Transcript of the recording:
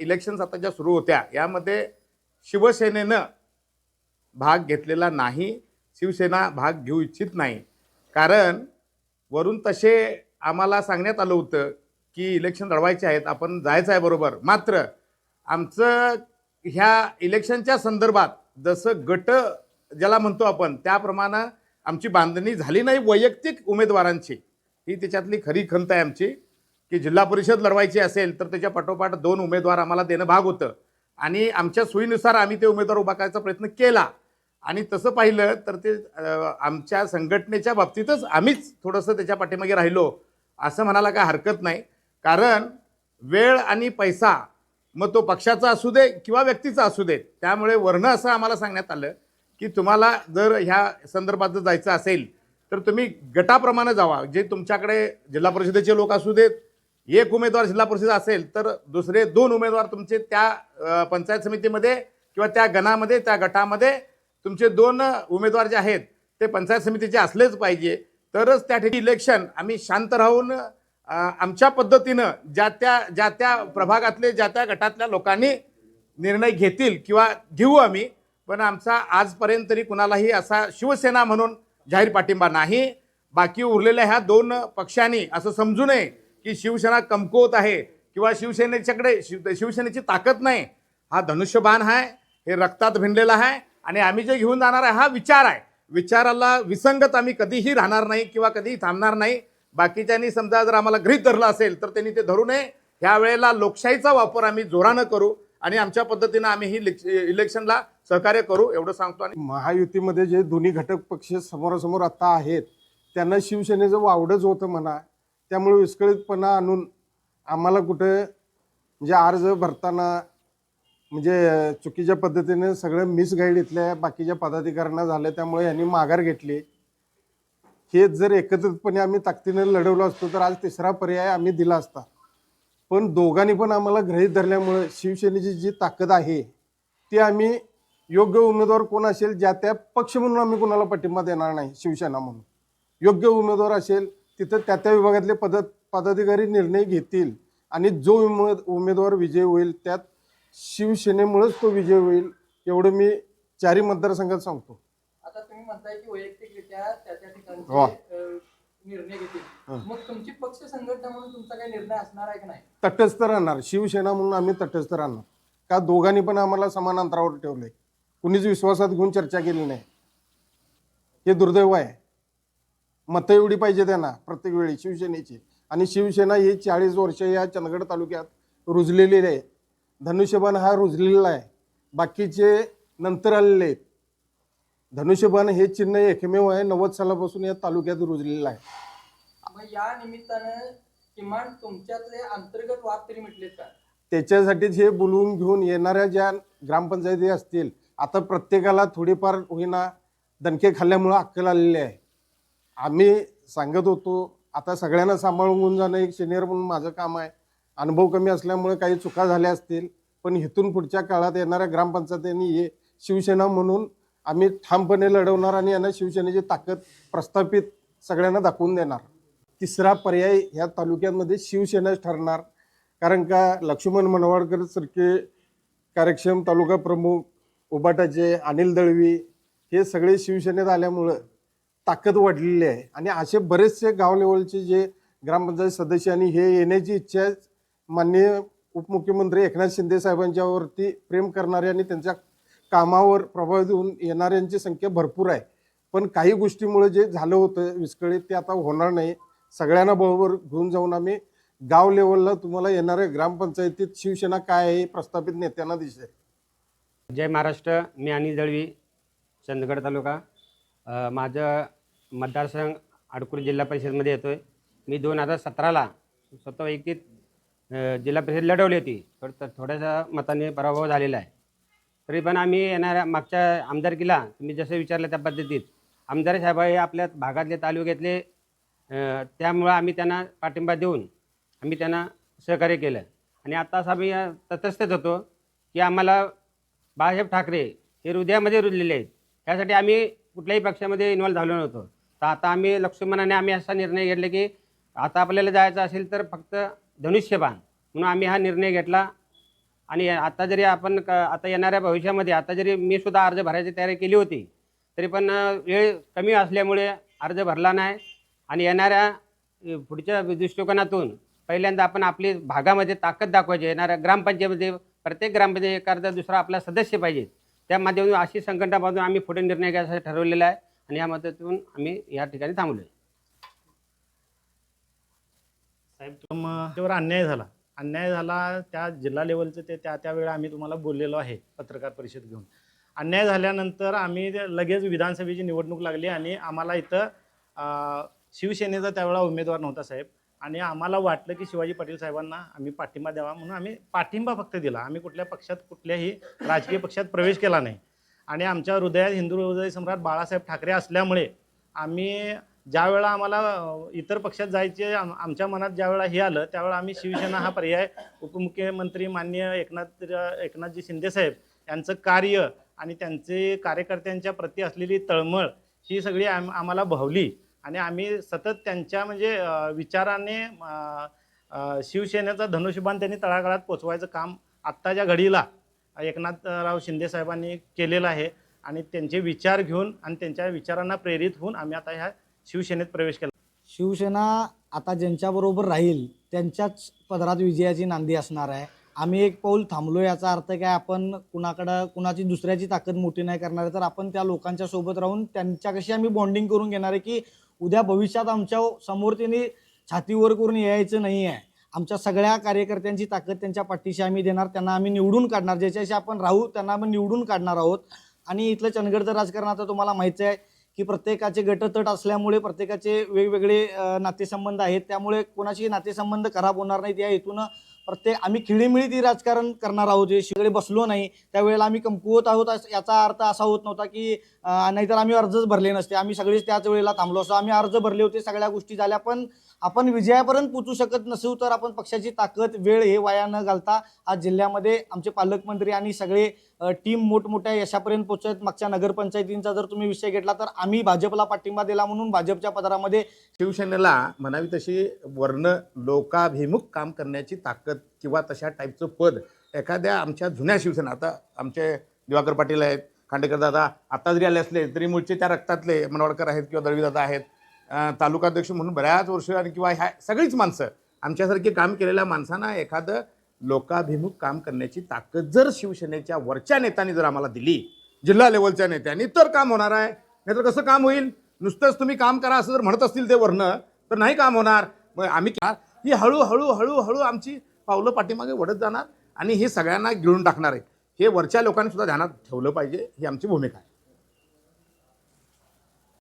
Elections आता ज्या सुरू होत्या यामध्ये शिवसेनेनं भाग घेतलेला नाही शिवसेना भाग घेऊ इच्छित नाही. कारण वरून तसे आम्हाला सांगण्यात आलं होतं की इलेक्शन लढवायचे आहेत आपण जायचं आहे बरोबर. मात्र आमचं ह्या इलेक्शनच्या संदर्भात जसं गट ज्याला म्हणतो आपण त्याप्रमाणे आमची बांधणी झाली नाही वैयक्तिक उमेदवारांची. ही त्याच्यातली खरी खंत आहे आमची. की जिल्हा परिषद लढवायची असेल तर त्याच्या पाठोपाठ दोन उमेदवार आम्हाला देणं भाग होतं. आणि आमच्या सोयीनुसार आम्ही ते उमेदवार उभा करायचा प्रयत्न केला. आणि तसं पाहिलं तर ते आमच्या संघटनेच्या बाबतीतच आम्हीच थोडंसं त्याच्या पाठीमागे राहिलो असं म्हणायला काय हरकत नाही. कारण वेळ आणि पैसा मग तो पक्षाचा असू दे किंवा व्यक्तीचा असू दे त्यामुळे वर्ण असं आम्हाला सांगण्यात आलं की तुम्हाला जर ह्या संदर्भात जर जायचं असेल तर तुम्ही गटाप्रमाणे जावा. जे तुमच्याकडे जिल्हा परिषदेचे लोक असू देत एक उमेदवार जिल्हा परिषद असेल तर दुसरे दोन उमेदवार तुमचे त्या पंचायत समितीमध्ये किंवा त्या गणामध्ये त्या गटामध्ये तुमचे दोन उमेदवार जे आहेत ते पंचायत समितीचे असलेच पाहिजे. तरच त्या ठिकाणी इलेक्शन आम्ही शांत राहून आमच्या पद्धतीनं ज्या त्या ज्या त्या प्रभागातले ज्या त्या गटातल्या लोकांनी निर्णय घेतील किंवा घेऊ आम्ही पण आमचा आजपर्यंत तरी कुणालाही असा शिवसेना म्हणून जाहीर पाठिंबा नाही. बाकी उरलेल्या ह्या दोन पक्षांनी असं समजू नये की शिवसेना कमकुवत आहे किंवा शिवसेनेच्याकडे शिव शिवसेनेची ताकद नाही हा धनुष्यबाण आहे हे रक्तात भिनलेला आहे आणि आम्ही जे घेऊन जाणार आहे हा विचार आहे. विचाराला विसंगत आम्ही कधीही राहणार नाही किंवा कधीही थांबणार नाही. बाकीच्यांनी समजा जर आम्हाला गृहित धरलं असेल तर त्यांनी ते धरू नये. ह्या वेळेला लोकशाहीचा वापर आम्ही जोरानं करू आणि आमच्या पद्धतीनं आम्ही ही इलेक्शनला सहकार्य करू एवढं सांगतो आणि महायुतीमध्ये जे दोन्ही घटक पक्ष समोरासमोर आता आहेत त्यांना शिवसेनेचं वावडंच होतं म्हणा त्यामुळे विस्कळीतपणा आणून आम्हाला कुठं म्हणजे अर्ज भरताना म्हणजे चुकीच्या पद्धतीने सगळं मिसगाईड इथल्या बाकीच्या पदाधिकाऱ्यांना झालं त्यामुळे यांनी माघार घेतली. हे जर एकत्रितपणे आम्ही ताकदीने लढवलं असतो तर आज तिसरा पर्याय आम्ही दिला असता. पण दोघांनी पण आम्हाला गृहीत धरल्यामुळं शिवसेनेची जी ताकद आहे ती आम्ही योग्य उमेदवार कोण असेल ज्या त्या पक्ष म्हणून आम्ही कोणाला पाठिंबा देणार नाही शिवसेना म्हणून. योग्य उमेदवार असेल तिथं त्या त्या विभागातले पद पदाधिकारी निर्णय घेतील. आणि जो उमेद उमेदवार विजय होईल त्यात शिवसेनेमुळेच तो विजय होईल एवढं मी चारी मतदारसंघात सांगतो. आता तुम्ही म्हणताय की वैयक्तिकरित्या त्या त्या ठिकाणचे वा. अ, निर्णय घेतील. मग तुमची पक्ष संघटना म्हणून तुमचा काही निर्णय असणार आहे की नाही? तटस्थ राहणार. शिवसेना म्हणून आम्ही तटस्थ राहणार. का दोघांनी पण आम्हाला समान अंतरावर ठेवलंय? कुणीच विश्वासात घेऊन चर्चा केली नाही. हे दुर्दैव आहे. मतं एवढी पाहिजे त्यांना प्रत्येक वेळी शिवसेनेची. आणि शिवसेना ही चाळीस वर्ष या चंदगड तालुक्यात रुजलेली आहे धनुष्यबाण हा रुजलेला आहे. बाकीचे नंतर आलेले आहेत. धनुष्यबाण हे चिन्ह एकमेव आहे. नव्वद सालापासून या तालुक्यात रुजलेलं आहे. मग या निमित्तानं किमान तुमच्यातले अंतर्गत वाद तरी का? त्याच्यासाठीच हे बोलवून घेऊन येणाऱ्या ज्या ग्रामपंचायती असतील आता प्रत्येकाला थोडीफार होईना दणके खाल्ल्यामुळं अक्कल आलेली आहे. आम्ही सांगत होतो आता सगळ्यांना सांभाळून जाणं एक सिनियर म्हणून माझं काम आहे. अनुभव कमी असल्यामुळे काही चुका झाल्या असतील पण इथून पुढच्या काळात येणाऱ्या ग्रामपंचायतींनी हे शिवसेना म्हणून आम्ही ठामपणे लढवणार आणि यांना शिवसेनेची ताकद प्रस्थापित सगळ्यांना दाखवून देणार. तिसरा पर्याय ह्या तालुक्यांमध्ये शिवसेनाच ठरणार. कारण का लक्ष्मण मनवाडकर सारखे कार्यक्षम तालुका प्रमुख उबाटाचे अनिल दळवी हे सगळे शिवसेनेत आल्यामुळं ताकद वाढलेली आहे. आणि असे बरेचसे गाव लेवलचे जे ग्रामपंचायत सदस्य आणि हे येण्याची इच्छा आहे माननीय उपमुख्यमंत्री एकनाथ शिंदे साहेबांच्यावरती प्रेम करणारे आणि त्यांच्या कामावर प्रभावित होऊन येणाऱ्यांची संख्या भरपूर आहे. पण काही गोष्टीमुळे जे झालं होतं विस्कळीत ते आता होणार नाही. सगळ्यांना बरोबर घेऊन जाऊन आम्ही गाव लेवलला तुम्हाला येणाऱ्या ग्रामपंचायतीत शिवसेना काय आहे प्रस्थापित नेत्यांना आहे जय महाराष्ट्र मी अनिल दळवी चंदगड तालुका. माझं मतदारसंघ आडकुरी जिल्हा परिषदमध्ये येतो आहे मी दोन हजार सतराला स्वतः वैयक्तिक जिल्हा परिषद लढवली होती. थोड थोड्याशा मताने पराभव झालेला आहे. तरी पण आम्ही येणाऱ्या मागच्या आमदारकीला तुम्ही जसं विचारलं त्या पद्धतीत आमदार साहेब हे आपल्या भागातले तालुक्यातले त्यामुळं आम्ही त्यांना पाठिंबा देऊन आम्ही त्यांना सहकार्य केलं. आणि आता असं आम्ही तटस्थच होतो की आम्हाला बाळासाहेब ठाकरे हे हृदयामध्ये रुजलेले आहेत. त्यासाठी आम्ही कुठल्याही पक्षामध्ये इन्व्हॉल्व झालो नव्हतो. तर आता आम्ही लक्ष्मणाने आम्ही असा निर्णय घेतला की आता आपल्याला जायचं असेल तर फक्त धनुष्यबाण म्हणून आम्ही हा निर्णय घेतला. आणि आता जरी आपण क आता येणाऱ्या भविष्यामध्ये आता जरी मी सुद्धा अर्ज भरायची तयारी केली होती तरी पण वेळ कमी असल्यामुळे अर्ज भरला नाही. आणि येणाऱ्या पुढच्या दृष्टिकोनातून पहिल्यांदा आपण आपली भागामध्ये ताकद दाखवायची. येणाऱ्या ग्रामपंचायतीमध्ये प्रत्येक ग्रामपंचायत एखादा दुसरा आपला सदस्य पाहिजे. त्या माध्यमातून अशी संकटामधून आम्ही पुढे निर्णय घ्यायसाठी ठरवलेला आहे. आणि या मदतीतून आम्ही या ठिकाणी थांबलो आहे साहेब तुमच्यावर अन्याय झाला. अन्याय झाला त्या जिल्हा लेवलचं ते त्या त्यावेळी आम्ही तुम्हाला बोललेलो आहे पत्रकार परिषद घेऊन. अन्याय झाल्यानंतर आम्ही लगेच विधानसभेची निवडणूक लागली आणि आम्हाला इथं शिवसेनेचा त्यावेळा उमेदवार नव्हता साहेब. आणि आम्हाला वाटलं की शिवाजी पाटील साहेबांना आम्ही पाठिंबा द्यावा म्हणून आम्ही पाठिंबा फक्त दिला. आम्ही कुठल्या पक्षात कुठल्याही राजकीय पक्षात प्रवेश केला नाही. आणि आमच्या हृदयात हिंदू हृदय सम्राट बाळासाहेब ठाकरे असल्यामुळे आम्ही ज्यावेळा आम्हाला इतर पक्षात जायचे आम- आमच्या मनात ज्यावेळा हे आलं त्यावेळा आम्ही शिवसेना हा पर्याय उपमुख्यमंत्री मान्य एकनाथ एकनाथजी शिंदेसाहेब यांचं कार्य आणि त्यांचे कार्यकर्त्यांच्या प्रती असलेली तळमळ ही सगळी आम आम्हाला भावली. आणि आम्ही सतत त्यांच्या म्हणजे विचाराने शिवसेनेचा धनुष्यबाण त्यांनी तळागाळात पोचवायचं काम आत्ताच्या घडीला एकनाथराव शिंदे साहेबांनी केलेलं आहे आणि त्यांचे विचार घेऊन आणि त्यांच्या विचारांना प्रेरित होऊन आम्ही आता ह्या शिवसेनेत प्रवेश केला. शिवसेना आता ज्यांच्याबरोबर राहील त्यांच्याच पदरात विजयाची नांदी असणार आहे. आम्ही एक पाऊल थांबलो याचा अर्थ काय आपण कुणाकडं कुणाची दुसऱ्याची ताकद मोठी नाही करणार आहे तर आपण त्या लोकांच्या सोबत राहून त्यांच्याकशी आम्ही बॉन्डिंग करून घेणार आहे की उद्या भविष्यात आमच्यासमोर त्यांनी छातीवर करून यायचं नाही आहे आमच्या सगळ्या कार्यकर्त्यांची ताकद त्यांच्या पाठीशी आम्ही देणार त्यांना आम्ही निवडून काढणार. ज्याच्याशी आपण राहू त्यांना आम्ही निवडून काढणार आहोत. आणि इथलं चंदगडचं राजकारण आता तुम्हाला माहिती आहे की प्रत्येकाचे गटतट असल्यामुळे प्रत्येकाचे वेगवेगळे नातेसंबंध आहेत. त्यामुळे कोणाची नातेसंबंध खराब होणार नाहीत. या हेतूनं प्रत्येक आम्ही खिळीमिळीत राजकारण करणार आहोत जे शिकडे बसलो नाही त्यावेळेला आम्ही कमकुवत आहोत याचा अर्थ असा होत नव्हता की नाहीतर आम्ही अर्जच भरले नसते. आम्ही सगळेच त्याच वेळेला थांबलो असतो. आम्ही अर्ज भरले होते सगळ्या गोष्टी झाल्या पण आपण विजयापर्यंत पोचू शकत नसू तर आपण पक्षाची ताकद वेळ हे वाया न घालता आज जिल्ह्यामध्ये आमचे पालकमंत्री आणि सगळे टीम मोठमोठ्या यशापर्यंत पोहोचत. मागच्या नगरपंचायतींचा जर तुम्ही विषय घेतला तर आम्ही भाजपला पाठिंबा दिला म्हणून भाजपच्या पदरामध्ये शिवसेनेला म्हणावी तशी वर्ण लोकाभिमुख काम करण्याची ताकद किंवा तशा टाईपचं पद एखाद्या आमच्या जुन्या शिवसेना आता आमचे दिवाकर पाटील आहेत खांडेकर दादा आता जरी आले असले तरी मूळचे त्या रक्तातले मनवाडकर आहेत किंवा दळवीदादा आहेत तालुकाध्यक्ष म्हणून बऱ्याच वर्ष आणि किंवा ह्या सगळीच माणसं आमच्यासारखी काम केलेल्या माणसांना एखादं लोकाभिमुख काम करण्याची ताकद जर शिवसेनेच्या वरच्या नेत्यांनी जर आम्हाला दिली जिल्हा लेवलच्या नेत्यांनी तर काम होणार आहे. नाहीतर कसं काम होईल? नुसतंच तुम्ही काम करा असं जर म्हणत असतील ते वर्ण तर नाही काम होणार. मग आम्ही का? ही हळूहळू हळूहळू आमची पावलं पाठीमागे वडत जाणार आणि हे सगळ्यांना गिळून टाकणार आहे. हे वरच्या लोकांनी सुद्धा ध्यानात ठेवलं पाहिजे. ही आमची भूमिका आहे.